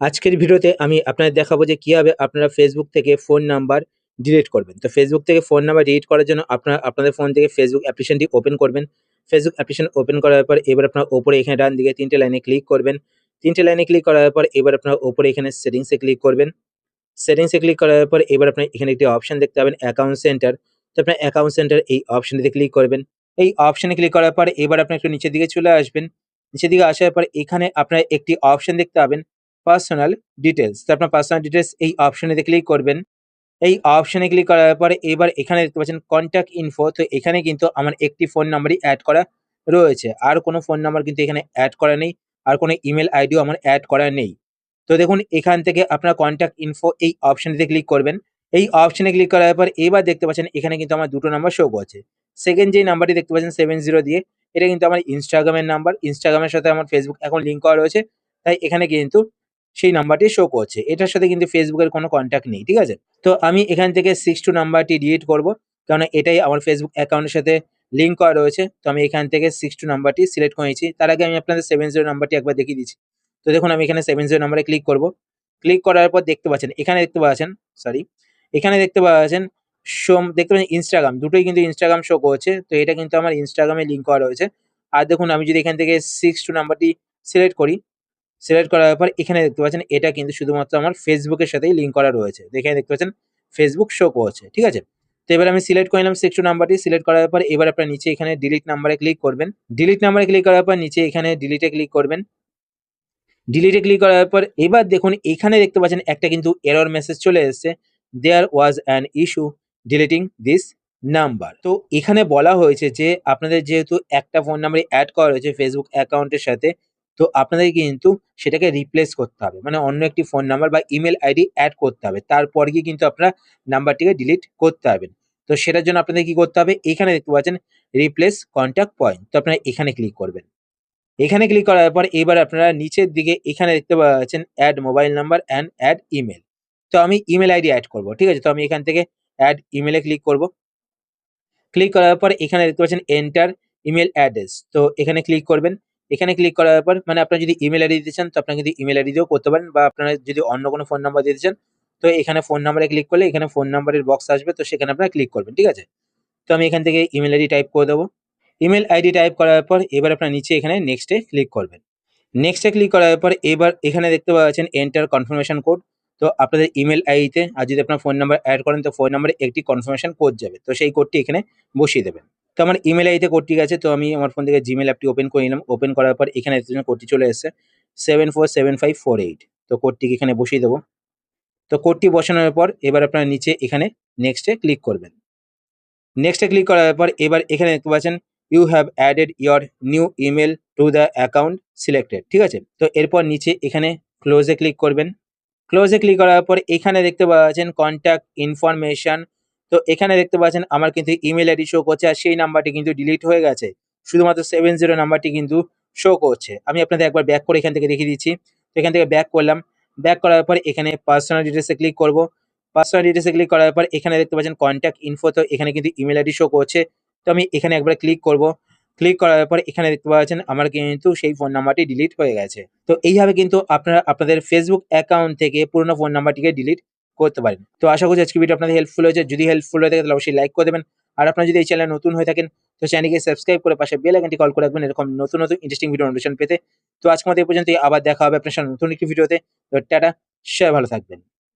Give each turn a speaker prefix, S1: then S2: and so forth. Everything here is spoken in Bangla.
S1: আজকের ভিডিওতে আমি আপনাদের দেখাবো যে কীভাবে আপনারা ফেসবুক থেকে ফোন নাম্বার ডিলিট করবেন। তো ফেসবুক থেকে ফোন নাম্বার ডিলিট করার জন্য আপনারা, আপনাদের ফোন থেকে ফেসবুক অ্যাপ্লিকেশনটি ওপেন করবেন। ফেসবুক অ্যাপ্লিকেশন ওপেন করার পর এবার আপনার ওপরে এখানে ডান দিকে তিনটে লাইনে ক্লিক করবেন। তিনটে লাইনে ক্লিক করার পর এবার আপনার ওপরে এখানে সেটিংসে ক্লিক করবেন। সেটিংসে ক্লিক করার পর এবার আপনার এখানে একটি অপশন দেখতে পাবেন অ্যাকাউন্ট সেন্টার তো আপনার অ্যাকাউন্ট সেন্টার এই অপশনটিতে ক্লিক করবেন। এই অপশনে ক্লিক করার পর এবার আপনি একটু নিচের দিকে চলে আসবেন। নিচের দিকে আসার পর এখানে আপনার একটি অপশন দেখতে পাবেন পার্সোনাল ডিটেলস তো আপনার পার্সোনাল ডিটেলস এই অপশনেতে ক্লিক করবেন। এই অপশনে ক্লিক করার পরে এবার এখানে দেখতে পাচ্ছেন কন্ট্যাক্ট ইনফো তো এখানে কিন্তু আমার একটি ফোন নাম্বারই অ্যাড করা রয়েছে। আর কোনো ফোন নাম্বার কিন্তু এখানে অ্যাড করা নেই। আর কোনো ইমেল আইডিও আমার অ্যাড করা নেই। তো দেখুন, এখান থেকে আপনার কন্ট্যাক্ট ইনফো এই অপশনটিতে ক্লিক করবেন। এই অপশনে ক্লিক করার পর এবার দেখতে পাচ্ছেন এখানে কিন্তু আমার দুটো নাম্বার শো করছে। সেকেন্ড যেই নাম্বারটি দেখতে পাচ্ছেন সেভেন জিরো দিয়ে, এটা কিন্তু আমার ইনস্টাগ্রামের নাম্বার ইনস্টাগ্রামের সাথে আমার ফেসবুক অ্যাকাউন্ট লিঙ্ক করা রয়েছে। তাই এখানে কিন্তু সেই নাম্বারটি শো করছে। এটার সাথে কিন্তু ফেসবুকের কোনো কন্ট্যাক্ট নেই, ঠিক আছে? তো আমি এখান থেকে সিক্স টু নাম্বারটি ডিলিট করব কারণ এটাই আমার ফেসবুক অ্যাকাউন্টের সাথে লিঙ্ক করা রয়েছে। তো আমি এখান থেকে সিক্স টু নাম্বারটি সিলেক্ট করেছি তার আগে আমি আপনাদের সেভেন জিরো নাম্বারটি একবার দেখিয়ে দিচ্ছি। তো দেখুন, আমি এখানে সেভেন জিরো নাম্বারে ক্লিক করব। ক্লিক করার পর দেখতে পাচ্ছেন, এখানে দেখতে পাচ্ছেন সরি এখানে দেখতে পাচ্ছেন সোম দেখতে পাচ্ছেন ইনস্টাগ্রাম দুটোই কিন্তু ইনস্টাগ্রাম শো করছে। তো এটা কিন্তু আমার ইনস্টাগ্রামে লিঙ্ক করা রয়েছে। আর দেখুন, আমি যদি এখান থেকে সিক্স টু নাম্বারটি সিলেক্ট করি সিলেক্ট করার পর এখানে দেখতে পাচ্ছেন এটা কিন্তু শুধুমাত্র আমার ফেসবুকের সাথেই লিঙ্ক করা রয়েছে। এখানে দেখতে পাচ্ছেন ফেসবুক শো করছে, ঠিক আছে? তো এবার আমি সিলেক্ট করে নিলাম সিক্স টু নাম্বারটি সিলেক্ট করার পর এবার আপনার নিচে এখানে ডিলিট নাম্বারে ক্লিক করবেন। ডিলিট নাম্বারে ক্লিক করার পর নিচে এখানে ডিলিটে ক্লিক করবেন। ডিলিটে ক্লিক করার পর এবার দেখুন এখানে দেখতে পাচ্ছেন একটা কিন্তু এরর মেসেজ চলে এসেছে। There was an issue deleting this number তো এখানে বলা হয়েছে যে আপনাদের যেহেতু একটা ফোন নাম্বারে অ্যাড করা রয়েছে ফেসবুক অ্যাকাউন্টের সাথে তো আপনাদের কিন্তু সেটাকে রিপ্লেস করতে হবে। মানে অন্য একটি ফোন নাম্বার বা ইমেল আইডি অ্যাড করতে হবে। তারপর গিয়ে কিন্তু আপনারা নাম্বারটিকে ডিলিট করতে হবে। তো সেটার জন্য আপনাদের কি করতে হবে? এখানে দেখতে পাচ্ছেন রিপ্লেস কন্ট্যাক্ট পয়েন্ট তো আপনারা এখানে ক্লিক করবেন। এখানে ক্লিক করার পর এবার আপনারা নিচের দিকে এখানে দেখতে পাচ্ছেন add mobile number and add email তো আমি ইমেল আইডি অ্যাড করব, ঠিক আছে? তো আমি এখান থেকে অ্যাড ইমেলে ক্লিক করব। ক্লিক করার পর এখানে দেখতে পাচ্ছেন এন্টার ইমেল অ্যাড্রেস তো এখানে ক্লিক করবেন। এখানে ক্লিক করার পর মানে আপনার যদি ইমেল আইডি দিতে চান, তো আপনার কিন্তু ইমেল আইডি দিয়েও করতে পারেন, বা আপনারা যদি অন্য কোনো ফোন নাম্বার দিতে চান, তো এখানে ফোন নাম্বারে ক্লিক করলে এখানে ফোন নাম্বারের বক্স আসবে, তো সেখানে আপনারা ক্লিক করবেন, ঠিক আছে? তো আমি এখান থেকে ইমেল আইডি টাইপ করে দেবো। ইমেল আইডি টাইপ করার পর, এবার আপনার নিচে এখানে নেক্সটে ক্লিক করবেন। নেক্সটে ক্লিক করার পর, এবার এখানে দেখতে পাচ্ছেন এন্টার কনফার্মেশন কোড তো আপনাদের ইমেল আইডিতে আর যদি আপনার ফোন নাম্বার অ্যাড করেন, তো ফোন নাম্বারে একটি কনফার্মেশন কোড যাবে। তো সেই কোডটি এখানে বসিয়ে দেবেন। তো আমার ইমেল আইডিতে কোডটি গেছে, তো আমি আমার ফোন থেকে জিমেল অ্যাপটি ওপেন করে নিলাম। ওপেন করার পর এখানে কোডটি চলে এসেছে। Seven four seven five four eight তো কোডটিকে এখানে বসিয়ে দেবো। তো কোডটি বসানোর পর এবার আপনার নিচে এখানে নেক্সটে ক্লিক করবেন। নেক্সটে ক্লিক করার পর এবার এখানে দেখতে পাচ্ছেন you have added your new email to the account selected ঠিক আছে? তো এরপর নিচে এখানে ক্লোজে ক্লিক করবেন। ক্লোজে ক্লিক করার পর এখানে দেখতে পাচ্ছেন কন্ট্যাক্ট ইনফরমেশন তো এখানে দেখতে পাচ্ছেন আমার কিন্তু ইমেল আইডি শো করছে আর সেই নাম্বারটি কিন্তু ডিলিট হয়ে গেছে। শুধুমাত্র সেভেন জিরো নাম্বারটি কিন্তু শো করছে। আমি আপনাদের একবার ব্যাক করে এখান থেকে দেখিয়ে দিচ্ছি। তো এখান থেকে ব্যাক করলাম। ব্যাক করার পর এখানে পার্সোনাল ডিটেলসে ক্লিক করব। পার্সোনাল ডিটেলসে ক্লিক করার পর এখানে দেখতে পাচ্ছেন কন্ট্যাক্ট ইনফো তো এখানে কিন্তু ইমেল আইডি শো করছে। তো আমি এখানে একবার ক্লিক করব। ক্লিক করার পর এখানে দেখতে পাচ্ছেন আমার কিন্তু সেই ফোন নাম্বারটি ডিলিট হয়ে গেছে। তো এইভাবে কিন্তু আপনারা আপনাদের ফেসবুক অ্যাকাউন্ট থেকে পুরনো ফোন নাম্বারটিকে ডিলিট করতে পারেন। তো আশা করছি আজকে ভিডিও আপনাদের হেল্পফুল হয়েছে। যদি হেল্পফুল হয়ে থাকে তাহলে অবশ্যই লাইক করে দেবেন। আর আপনারা যদি এই চ্যানেল নতুন হয়ে থাকেন, তো চ্যানেলকে সাবস্ক্রাইব করে পাশে বেল আইকনটি কল করে রাখবেন। এরকম নতুন নতুন ইন্টারেস্টিং ভিডিও নোটিফিকেশন পেতে। তো আজকে মতো এই পর্যন্ত আবার দেখা হবে আপনার সাথে নতুন একটি ভিডিওতে তো টাটা, সবাই ভালো থাকবেন।